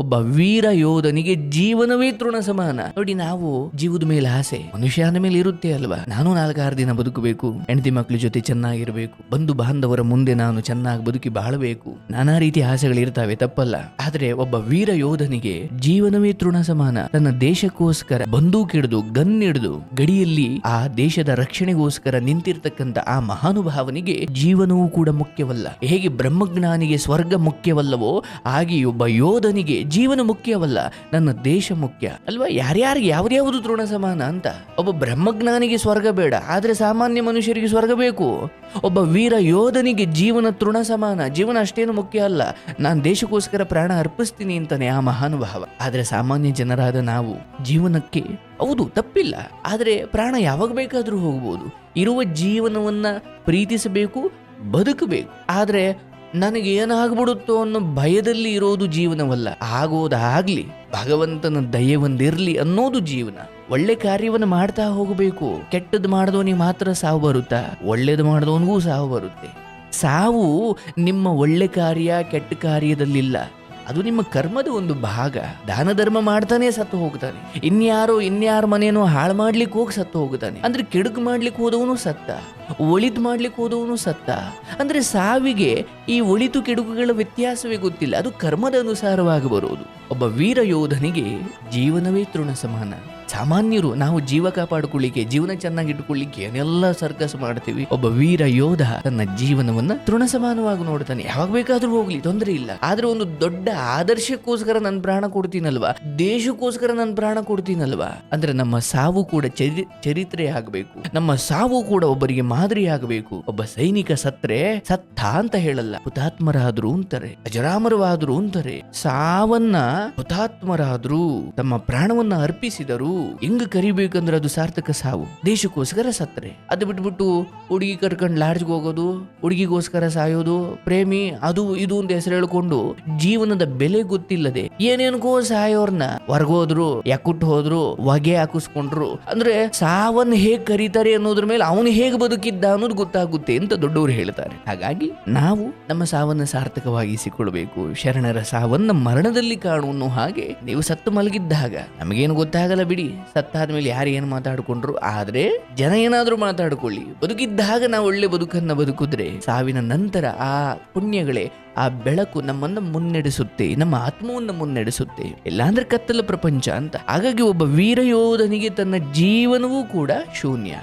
ಒಬ್ಬ ವೀರ ಯೋಧನಿಗೆ ಜೀವನವೇ ತೃಣ ಸಮಾನ. ನೋಡಿ, ನಾವು ಜೀವದ ಮೇಲೆ ಆಸೆ. ಮನುಷ್ಯನ ಮೇಲೆ ಇರುತ್ತೆ ಅಲ್ವಾ? ನಾನು ನಾಲ್ಕಾರು ದಿನ ಬದುಕಬೇಕು. ಹೆಂಡತಿ ಮಕ್ಕಳ ಜೊತೆ ಚೆನ್ನಾಗಿರಬೇಕು. ಬಂಧು ಬಾಂಧವರ ಮುಂದೆ ನಾನು ಚೆನ್ನಾಗಿ ಬದುಕಿ ಬಾಳಬೇಕು. ನಾನಾ ರೀತಿಯ ಆಸೆಗಳು ಇರ್ತಾವೆ, ತಪ್ಪಲ್ಲ. ಆದ್ರೆ ಒಬ್ಬ ವೀರ ಯೋಧನಿಗೆ ಜೀವನವೇ ತೃಣ ಸಮಾನ. ತನ್ನ ದೇಶಕ್ಕೋಸ್ಕರ ಬಂದೂಕ್ ಹಿಡಿದು, ಗನ್ ಹಿಡಿದು, ಗಡಿಯಲ್ಲಿ ಆ ದೇಶದ ರಕ್ಷಣೆಗೋಸ್ಕರ ನಿಂತಿರ್ತಕ್ಕಂತ ಆ ಮಹಾನುಭಾವನಿಗೆ ಜೀವನವೂ ಕೂಡ ಮುಖ್ಯವಲ್ಲ. ಹೇಗೆ ಬ್ರಹ್ಮಜ್ಞಾನಿಗೆ ಸ್ವರ್ಗ ಮುಖ್ಯವಲ್ಲವೋ ಹಾಗೆ ಒಬ್ಬ ಯೋಧನಿಗೆ ಜೀವನ ಮುಖ್ಯವಲ್ಲ, ನನ್ನ ದೇಶ ಮುಖ್ಯ. ಅಲ್ವಾ? ಯಾರ್ಯಾರಿಗೆ ಯಾವ್ದ್ಯಾವುದು ತೃಣ ಸಮಾನ ಅಂತ. ಒಬ್ಬ ಬ್ರಹ್ಮಜ್ಞಾನಿಗೆ ಸ್ವರ್ಗ ಬೇಡ, ಆದ್ರೆ ಸಾಮಾನ್ಯ ಮನುಷ್ಯರಿಗೆ ಸ್ವರ್ಗ ಬೇಕು. ಒಬ್ಬ ವೀರ ಯೋಧನಿಗೆ ಜೀವನ ತೃಣ ಸಮಾನ. ಜೀವನ ಅಷ್ಟೇನು ಮುಖ್ಯ ಅಲ್ಲ. ನಾನು ದೇಶಕ್ಕೋಸ್ಕರ ಪ್ರಾಣ ಅರ್ಪಿಸ್ತೀನಿ ಅಂತಾನೆ ಆ ಮಹಾನುಭಾವ ಆದ್ರೆ ಸಾಮಾನ್ಯ ಜನರಾದ ನಾವು ಜೀವನಕ್ಕೆ, ಹೌದು, ತಪ್ಪಿಲ್ಲ. ಆದರೆ ಪ್ರಾಣ ಯಾವಾಗ ಬೇಕಾದರೂ ಹೋಗ್ಬೋದು. ಇರುವ ಜೀವನವನ್ನ ಪ್ರೀತಿಸಬೇಕು, ಬದುಕಬೇಕು. ಆದ್ರೆ ನನಗೆ ಏನಾಗ್ಬಿಡುತ್ತೋ ಅನ್ನೋ ಭಯದಲ್ಲಿ ಇರೋದು ಜೀವನವಲ್ಲ. ಆಗೋದಾಗ್ಲಿ ಭಗವಂತನ ದಯೆ ಒಂದಿರ್ಲಿ ಅನ್ನೋದು ಜೀವನ. ಒಳ್ಳೆ ಕಾರ್ಯವನ್ನು ಮಾಡ್ತಾ ಹೋಗಬೇಕು. ಕೆಟ್ಟದ್ದು ಮಾಡಿದವನಿಗೆ ಮಾತ್ರ ಸಾವು ಬರುತ್ತಾ? ಒಳ್ಳೇದು ಮಾಡಿದವನಿಗೂ ಸಾವು ಬರುತ್ತೆ. ಸಾವು ನಿಮ್ಮ ಒಳ್ಳೆ ಕಾರ್ಯ, ಕೆಟ್ಟ ಕಾರ್ಯದಲ್ಲಿಲ್ಲ. ಅದು ನಿಮ್ಮ ಕರ್ಮದ ಒಂದು ಭಾಗ. ದಾನ ಧರ್ಮ ಮಾಡ್ತಾನೆ ಸತ್ತು ಹೋಗ್ತಾನೆ. ಇನ್ಯಾರೋ ಇನ್ಯಾರ ಮನೇನೋ ಹಾಳು ಮಾಡ್ಲಿಕ್ಕೆ ಹೋಗಿ ಸತ್ತು ಹೋಗ್ತಾನೆ. ಅಂದ್ರೆ ಕೆಡುಕು ಮಾಡ್ಲಿಕ್ಕೆ ಹೋದವನು ಸತ್ತ. ಒಳಿತು ಮಾಡ್ಲಿಕ್ಕೆ ಹೋದವನು ಸತ್ತ. ಅಂದ್ರೆ ಸಾವಿಗೆ ಈ ಒಳಿತು ಕೆಡುಕುಗಳ ವ್ಯತ್ಯಾಸವೇ ಗೊತ್ತಿಲ್ಲ. ಅದು ಕರ್ಮದ ಅನುಸಾರವಾಗಿ ಬರುವುದು ಒಬ್ಬ ವೀರ ಯೋಧನಿಗೆ ಜೀವನವೇ ತೃಣ ಸಮಾನ. ಸಾಮಾನ್ಯರು ನಾವು ಜೀವ ಕಾಪಾಡಿಕೊಳ್ಳಿಕ್ಕೆ, ಜೀವನ ಚೆನ್ನಾಗಿಟ್ಟುಕೊಳ್ಳಿಕ್ಕೆ ಏನೆಲ್ಲ ಸರ್ಕಸ್ ಮಾಡ್ತೀವಿ, ಒಬ್ಬ ವೀರ ಯೋಧ ತನ್ನ ಜೀವನವನ್ನ ತೃಣ ಸಮಾನವಾಗಿ ನೋಡ್ತಾನೆ. ಯಾವಾಗ ಬೇಕಾದ್ರೂ ಹೋಗ್ಲಿ, ತೊಂದರೆ ಇಲ್ಲ. ಆದ್ರೆ ಒಂದು ದೊಡ್ಡ ಆದರ್ಶಕ್ಕೋಸ್ಕರ ನನ್ನ ಪ್ರಾಣ ಕೊಡ್ತೀನಲ್ವಾ? ದೇಶಕ್ಕೋಸ್ಕರ ನನ್ನ ಪ್ರಾಣ ಕೊಡ್ತೀನಲ್ವಾ? ಅಂದ್ರೆ ನಮ್ಮ ಸಾವು ಕೂಡ ಚರಿ, ಚರಿತ್ರೆ ಆಗಬೇಕು. ನಮ್ಮ ಸಾವು ಕೂಡ ಒಬ್ಬರಿಗೆ ಮಾದರಿ ಆಗಬೇಕು ಒಬ್ಬ ಸೈನಿಕ ಸತ್ರೆ ಸತ್ತ ಅಂತ ಹೇಳಲ್ಲ. ಹುತಾತ್ಮರಾದ್ರು ಅಂತಾರೆ. ಅಜರಾಮರವಾದ್ರು ಅಂತಾರೆ. ಸಾವನ್ನ ಹುತಾತ್ಮರಾದ್ರು, ತಮ್ಮ ಪ್ರಾಣವನ್ನ ಅರ್ಪಿಸಿದರು. ಹೆಂಗ್ ಕರಿಬೇಕಂದ್ರೆ ಅದು ಸಾರ್ಥಕ ಸಾವು. ದೇಶಕ್ಕೋಸ್ಕರ ಸತ್ರೆ. ಅದು ಬಿಟ್ಬಿಟ್ಟು ಹುಡುಗಿ ಕರ್ಕೊಂಡ್ ಲಾಡ್ಜ್ಗೆ ಹೋಗೋದು, ಹುಡುಗಿಗೋಸ್ಕರ ಸಾಯೋದು, ಪ್ರೇಮಿ, ಅದು ಇದು ಅಂತ ಹೆಸರು ಹೇಳ್ಕೊಂಡು ಜೀವನದ ಬೆಲೆ ಗೊತ್ತಿಲ್ಲದೆ ಏನೇನ್ಕೋ ಸಾಯೋರ್ನ ಹೊರ್ಗೋದ್ರು ಯಾಕುಟ್ ಹೋದ್ರು, ಹೊಗೆ ಹಾಕಿಸ್ಕೊಂಡ್ರು. ಅಂದ್ರೆ ಸಾವನ್ನ ಹೇಗ್ ಕರೀತಾರೆ ಅನ್ನೋದ್ರ ಮೇಲೆ ಅವನು ಹೇಗೆ ಬದುಕಿದ್ದ ಅನ್ನೋದು ಗೊತ್ತಾಗುತ್ತೆ ಅಂತ ದೊಡ್ಡವರು ಹೇಳ್ತಾರೆ. ಹಾಗಾಗಿ ನಾವು ನಮ್ಮ ಸಾವನ್ನ ಸಾರ್ಥಕವಾಗಿಸಿಕೊಳ್ಬೇಕು. ಶರಣರ ಸಾವನ್ನ ಮರಣದಲ್ಲಿ ಕಾಣುವನು ಹಾಗೆ ನೀವು ಸತ್ತು ಮಲಗಿದ್ದಾಗ ನಮಗೇನು ಗೊತ್ತಾಗಲ್ಲ ಬಿಡಿ. ಸತ್ತಾದ ಮೇಲೆ ಯಾರು ಏನು ಮಾತಾಡಿಕೊಂಡ್ರು, ಆದ್ರೆ ಜನ ಏನಾದ್ರೂ ಮಾತಾಡ್ಕೊಳ್ಳಿ. ಬದುಕಿದ್ದಾಗ ನಾವು ಒಳ್ಳೆ ಬದುಕನ್ನ ಬದುಕಿದ್ರೆ ಸಾವಿನ ನಂತರ ಆ ಪುಣ್ಯಗಳೇ, ಆ ಬೆಳಕು ನಮ್ಮನ್ನ ಮುನ್ನಡೆಸುತ್ತೆ, ನಮ್ಮ ಆತ್ಮವನ್ನ ಮುನ್ನಡೆಸುತ್ತೆ. ಇಲ್ಲಾಂದ್ರೆ ಕತ್ತಲ ಪ್ರಪಂಚ ಅಂತ. ಹಾಗಾಗಿ ಒಬ್ಬ ವೀರ ಯೋಧನಿಗೆ ತನ್ನ ಜೀವನವೂ ಕೂಡ ಶೂನ್ಯ.